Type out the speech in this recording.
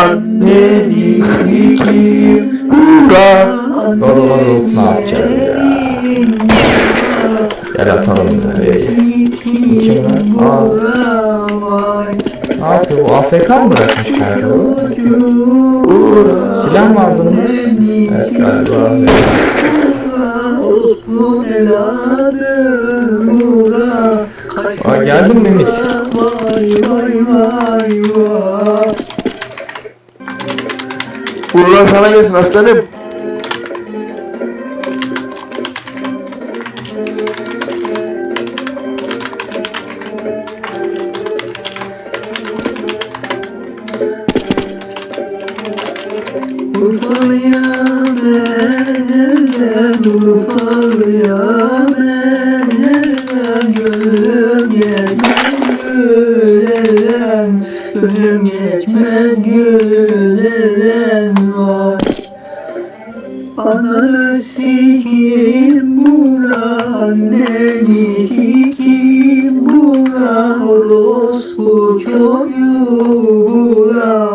Anneni Burak Baba baba ne yapacağız ya Gel atalım ya kim? Aa, ne yapıyor bu AFK mı bırakmış bu? Silah aldın mı? Evet galiba Aa geldin mi Mimik? Vay vay vay vay Buradan sana gelsin aslanım. Gönlüm geçmez güleden Ana sikim bura, neli sikim bura, orospu çocuğu bura.